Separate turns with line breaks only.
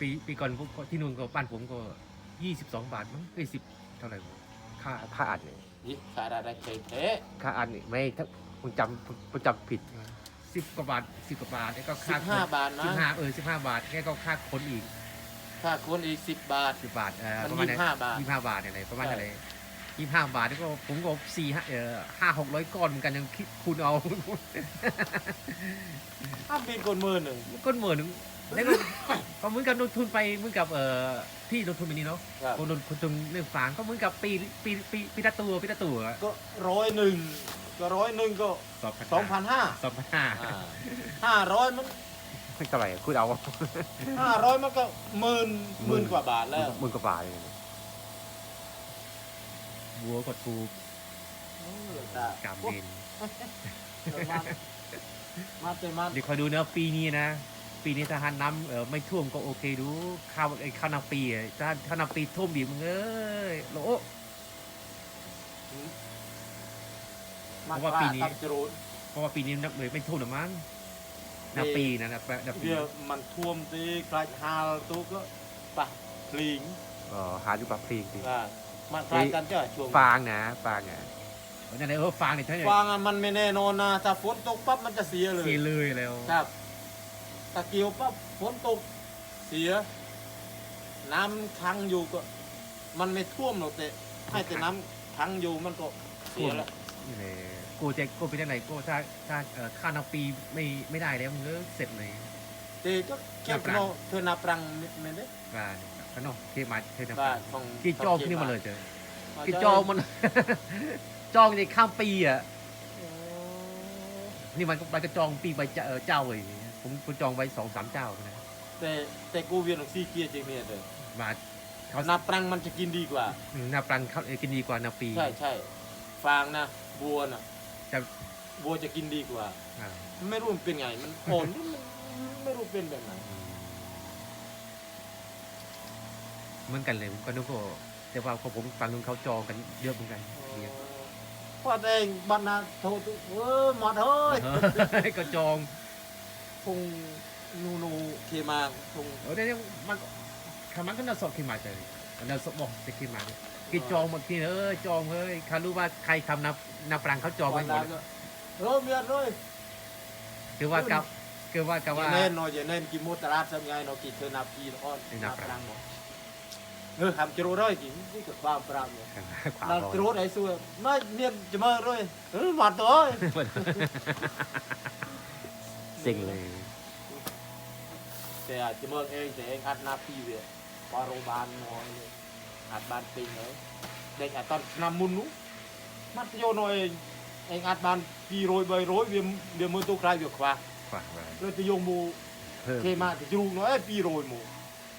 ปีปีก่อนผมก็ที่นู่นก็บ้านผมก็ยี่สิบสองบาทมั้งไอ้สิบเท่าไหร่วะค่าค่าอัดเนี่ย
ยี่ขาดอะไรเคยเท
ค่าอัดเนี่ยไม่ถ้าผมจำผมจำผิดสิบกว่าบาทสิบกว่าบาทแล้วก็
สิ
ค่า
บห้าบาท
สิ
นะ
บห้าเออสิบห้าบาทแค่ก็ค่าคนอีก
ค่าคนอีกสิบบาท
สิบบาทเออ
มัน
ประมาณ
ยี่สิบห้าบาท
ยี่ห้าบาทอะไรประมาณ
ใช่
อะไร ยี่ห้าบาทแล้วก็ผมก็สี่ห้าเออห้าหกร้อยก้อนเหมือนกันยังคิดคูณเอา
ถ้าบินคนหมื่นหนึ่ง
ก้นหมื่นหนึ่งแล้วก็ก็เหมือนกับลงทุนไปเหมือนกับเอ่อพี่ลงทุนไปนี้เนาะ
ครับ
คนลงทุนเรื่องฟางก็เหมือนกับปีปีปีปีละตัวปีละตัว
ก็ร้อยหนึ่งก็ร้อยหนึ่งก็
สองพัน
สองพันห้า
สองพันห้า
ห้าร้อยมัน
ไม่เท่าไหร่คุณเอา
ห้าร้อยมันก็หมื่นหมื่นกว่าบาทแล้ว
หมื่นกว่าบาทเลย บัวกดทูกามเบน
มามาเต็มมา
เดี๋ยวคอยดูนะปีนี้นะ ปีนี้ถ้าหันน้ำเออไม่ท่วมก็โอเคดูข้าวไอ้ข้าวนาปีอะถ้าข้าวนาปีท่วมดีมึงเอ้ยโล
มา
เพราะว่าปีนี้
ตับจรูน
เพราะว่าปีนี้นับเลยไม่ท่วมหรอกมั้งนาปีนะนะนาปี
เดี๋ยวมันท่วมตีกลายฮาลตุกก็ปะพลิง
เออหาดูปลาพลีกดิ
อ่ามันคล้ายกันจ้ะช่วง
ฟางนะฟางอะเออนั่นแหละเออฟางเนี่ยใช่ไหม
ฟางอะมันไม่แน่นอนนะถ้าฝนตกปั๊บมันจะเสียเลย
เสียเลยแล้ว
ครับตะเกียวปั๊บฝนตกเสีย น้ำค้างอยู่ก็ มันไม่ท่วมหรอกแต่ให้แต่น้ำค้างอยู่มันก็เสียแล้ว
นี่เลยกูจะกูไปที่ไหนกูถ้าถ้าเอ่อข้าวนาปีไม่ไม่ได้แล้วมึงก็เสร็จเลย
แต่ก็เกี่ยวกับเธอนาปรังไม่ได้
ฟาง ขนมเทมาเทนา
ว่าของ
กี่จองขึ้นมาเลยเจอ
ของ
กี่จองมัน จองในข้ามปีอะ
โอ้
นี่มันก็ไปกระจองปีไปเจ้าเอ่อเจ้าเลยผมผมจองไว้สองสามเจ้านะ
แต่แต่กูเวียนของซีเกียร์จริงเนี่ยเลย
มาเขา
นาปรังมันจะกินดีกว่า
นาปรังเขาเออกินดีกว่านาปี
ใช่ใช่ฟางนะบัวนะ
จะ
บัวจะกินดีกว่า
อ่า
ไม่รู้มันเป็นไง มันอ่อนนี่มันไม่รู้เป็นแบบไหน
เหมือนกันเลยผมก็นึกว่าแต่ว่าพอผมฟังนึงเขาจองกันเยอะเหมือนกันเยอะ
พอเองบันนาโทรตุเออหมดเฮ้ย
เฮ้ยก็จอง
คงนูนูเคมาคง
เออเนี่ยมันคำมันก็น่าสดขึ้นมาเลยน่าสดบอกจะขึ้นมาเลยกี่จองหมดที่เออจองเฮ้ยเขารู้ว่าใครทำนานาปรังเขาจองไว้หมด
เออเมียนเลย
คือว่ากับคือว่ากับว่า
อย่าเน่นเนาะอย่าเน่นกินมุตลาดสังไงเนาะกินเธอนาปีเนาะอ้อน
นี่
นา
นา
ป
ปรั
รัง
ง
เนาะเออทำจะรู้ได้จริงนี่ก็ความปรังเนี่ย
ขวา
เรา
บอ
จะ
ล
รู้ได้สู้ไม่เมียนจะมาเลยเออหมัดตัวเอ้ย
เซ็งเลย
แต่จะเมืองเองแต่เองอัดนาปีเวียปาโรงพยาบาลหมอเลยอัด บานปิงเลยเด็กอัดตอนนำมุนนู้มัธยมเองเองอัดบานปีโรยใบโรยเวียมเวียมมือตัวใครเวียขวา
ขวาไป
เลยจะโยงมู
เพิ่ม
เคมาจะจูงเนาะไอ้ปีโรยมูเดาะตุกๆคนเองจะเดาะมูคนเ